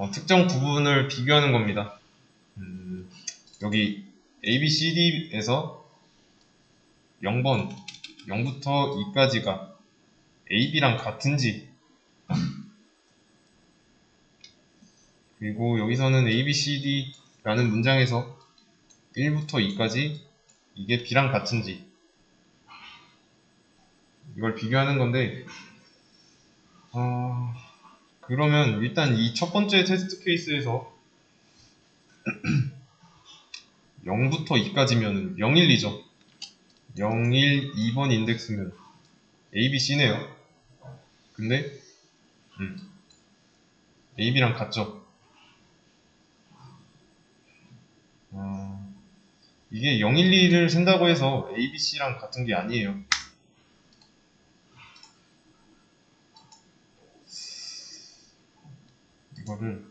어, 특정 부분을 비교하는 겁니다. 음, 여기 A, B, C, D에서 0번, 0부터 2까지가 A, B랑 같은지 그리고 여기서는 A, B, C, D라는 문장에서 1부터 2까지 이게 B랑 같은지 이걸 비교하는 건데 어, 그러면 일단 이 첫 번째 테스트 케이스에서 0부터 2까지면 0, 1, 2죠. 0, 1, 2번 인덱스면 A, B, C네요. 근데 음, A, B랑 같죠? 어, 이게 0, 1, 2를 센다고 해서 A, B, C랑 같은 게 아니에요 이거를.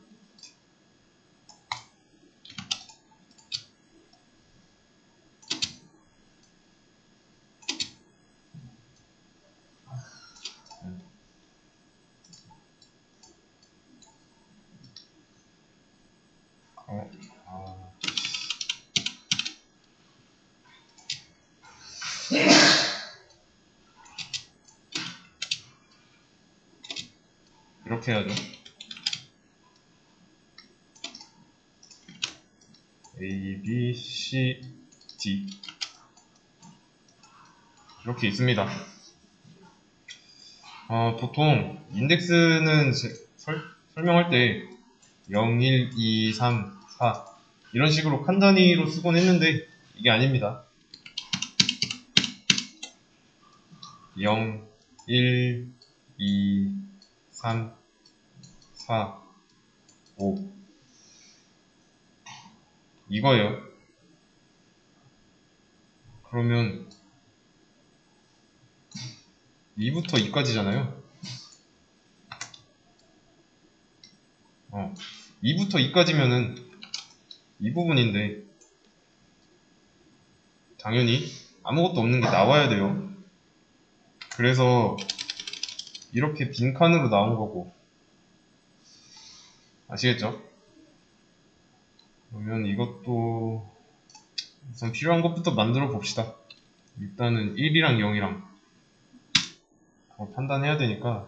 이렇게 해야죠. A, B, C, D 이렇게 있습니다. 어, 보통 인덱스는 제- 설, 설명할 때 0, 1, 2, 3, 4 이런 식으로 칸 단위로 쓰곤 했는데 이게 아닙니다. 0, 1, 2, 3, 4, 5 이거예요. 그러면 2부터 2까지잖아요. 어, 2부터 2까지면은 이 부분인데 당연히 아무것도 없는 게 나와야 돼요. 그래서 이렇게 빈칸으로 나온 거고 아시겠죠? 그러면 이것도 우선 필요한 것부터 만들어 봅시다. 일단은 1이랑 0이랑 어, 판단해야 되니까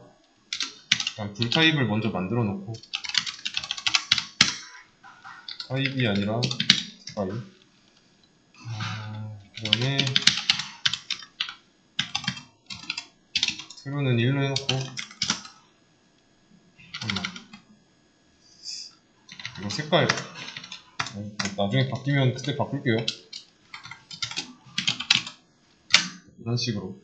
일단 불 타입을 먼저 만들어 놓고 타입이 아니라 타입 어, 그 다음에 트루는 1로 해놓고 잠깐만 이거 색깔 어, 나중에 바뀌면 그때 바꿀게요. 이런 식으로.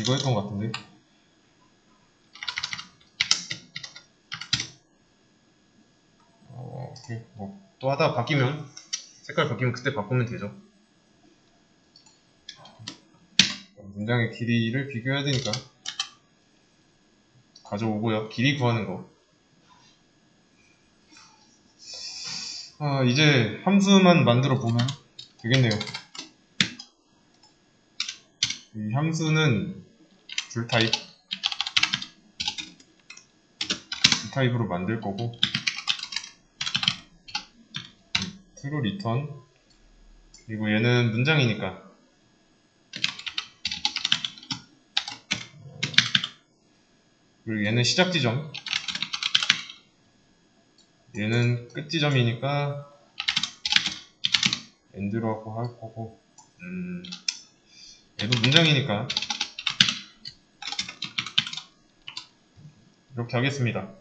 이거 했던 것 같은데. 어, 뭐, 또 하다가 바뀌면 색깔 바뀌면 그때 바꾸면 되죠. 문장의 길이를 비교해야 되니까. 가져오고요. 길이 구하는 거 아, 이제 함수만 만들어 보면 되겠네요. 이 함수는 줄 타입. 줄 타입으로 만들 거고. 트루 리턴 그리고 얘는 문장이니까. 그리고 얘는 시작 지점 얘는 끝 지점이니까 엔드라고 할 거고. 음, 얘도 문장이니까. 이렇게 하겠습니다.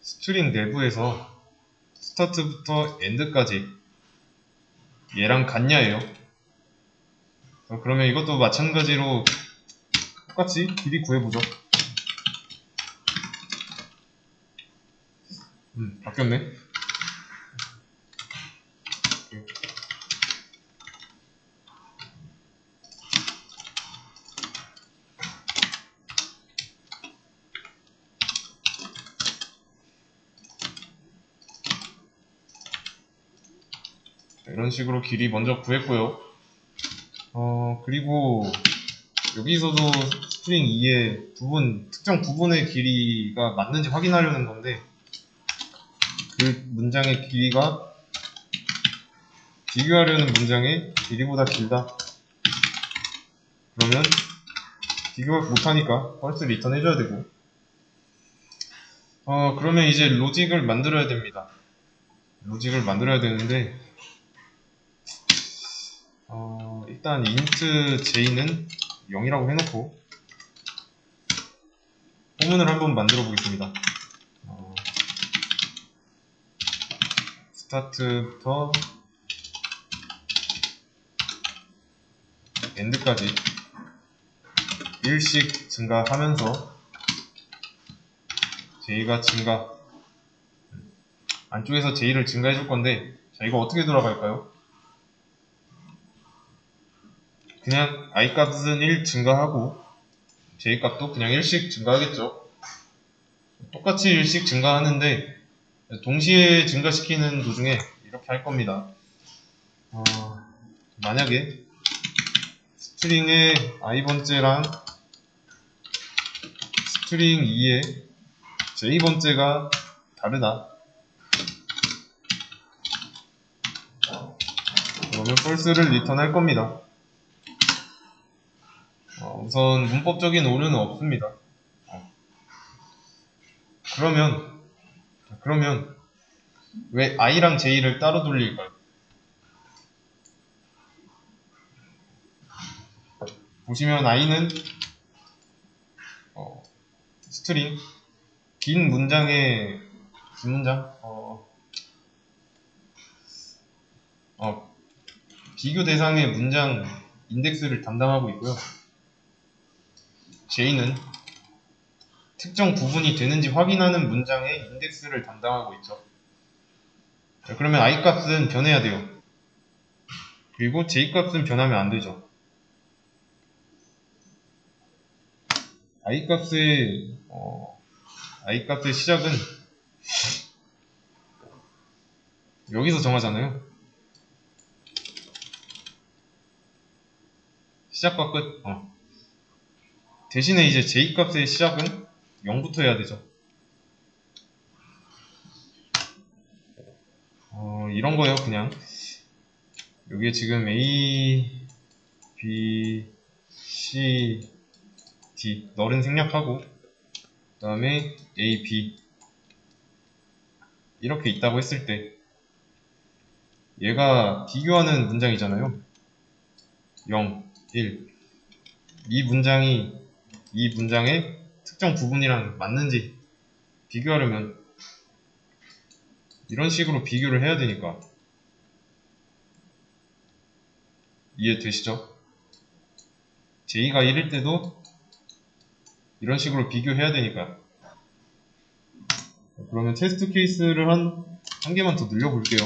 스트링 내부에서 스타트부터 엔드까지 얘랑 같냐예요? 어, 그러면 이것도 마찬가지로 똑같이 길이 구해보죠. 음 바뀌었네. 자, 이런 식으로 길이 먼저 구했고요. 어, 그리고 여기서도 스트링 2의 부분, 특정 부분의 길이가 맞는지 확인하려는 건데 그 문장의 길이가 비교하려는 문장의 길이보다 길다. 그러면 비교를 못하니까 펄스 리턴 해줘야 되고 어 그러면 이제 로직을 만들어야 됩니다. 로직을 만들어야 되는데 어, 일단 int j는 0이라고 해놓고 포문을 한번 만들어 보겠습니다. 어, 스타트부터 엔드까지 1씩 증가하면서 j가 증가 안쪽에서 j를 증가해 줄 건데 자 이거 어떻게 돌아갈까요? 그냥 i 값은 1 증가하고 j 값도 그냥 1씩 증가하겠죠. 똑같이 1씩 증가하는데 동시에 증가시키는 도중에 이렇게 할 겁니다. 어, 만약에 스트링의 i번째랑 스트링 2의 j번째가 다르다. 그러면 false를 리턴할 겁니다 어, 우선 문법적인 오류는 없습니다 어. 그러면 그러면 왜 i랑 j를 따로 돌릴까요? 보시면 i는 어, 스트링 긴 문장의 긴 문장 어, 어, 비교 대상의 문장 인덱스를 담당하고 있고요. J는 특정 부분이 되는지 확인하는 문장의 인덱스를 담당하고 있죠. 자, 그러면 i 값은 변해야 돼요. 그리고 j 값은 변하면 안 되죠. i 값의 어, i 값의 시작은 여기서 정하잖아요. 시작과 끝. 어. 대신에 이제 j 값의 시작은 0부터 해야 되죠. 어, 이런 거예요, 그냥. 여기에 지금 A, B, C, D 널은 생략하고 그 다음에 A, B 이렇게 있다고 했을 때 얘가 비교하는 문장이잖아요 0, 1 이 문장이 이 문장의 특정 부분이랑 맞는지 비교하려면 이런 식으로 비교를 해야 되니까. 이해되시죠? J가 1일 때도 이런 식으로 비교해야 되니까. 그러면 테스트 케이스를 한, 한 개만 더 늘려볼게요.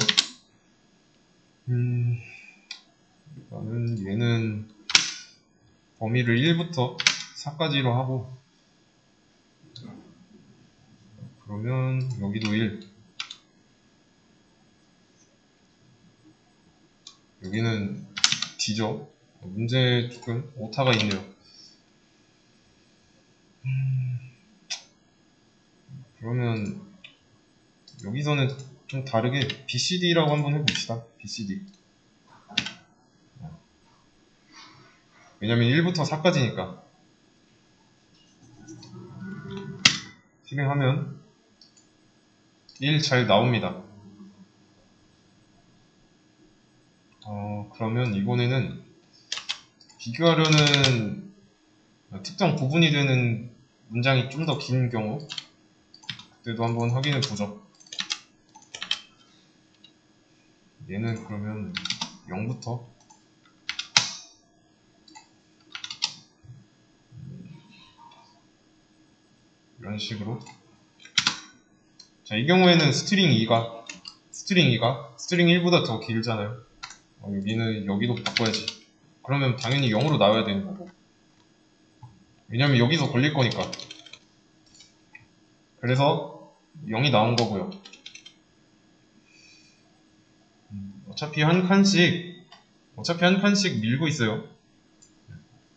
음, 일단은 얘는 범위를 1부터 4까지로 하고 그러면 여기도 1 여기는 D죠 문제 조금 오타가 있네요 그러면 여기서는 좀 다르게 BCD라고 한번 해봅시다. BCD. 왜냐면 1부터 4까지니까. 실행하면 1 잘 나옵니다. 어, 그러면 이번에는 비교하려는 특정 부분이 되는 문장이 좀 더 긴 경우 그때도 한번 확인해 보죠 얘는 그러면 0부터 이런 식으로. 자, 이 경우에는 스트링 2가 스트링 2가 스트링 1보다 더 길잖아요. 어, 여기는 여기도 바꿔야지. 그러면 당연히 0으로 나와야 되는 거고. 왜냐면 여기서 걸릴 거니까. 그래서 0이 나온 거고요. 음, 어차피 한 칸씩 어차피 한 칸씩 밀고 있어요.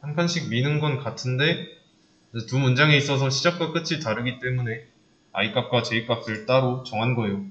한 칸씩 미는 건 같은데 두 문장에 있어서 시작과 끝이 다르기 때문에 i 값과 j 값을 따로 정한 거예요.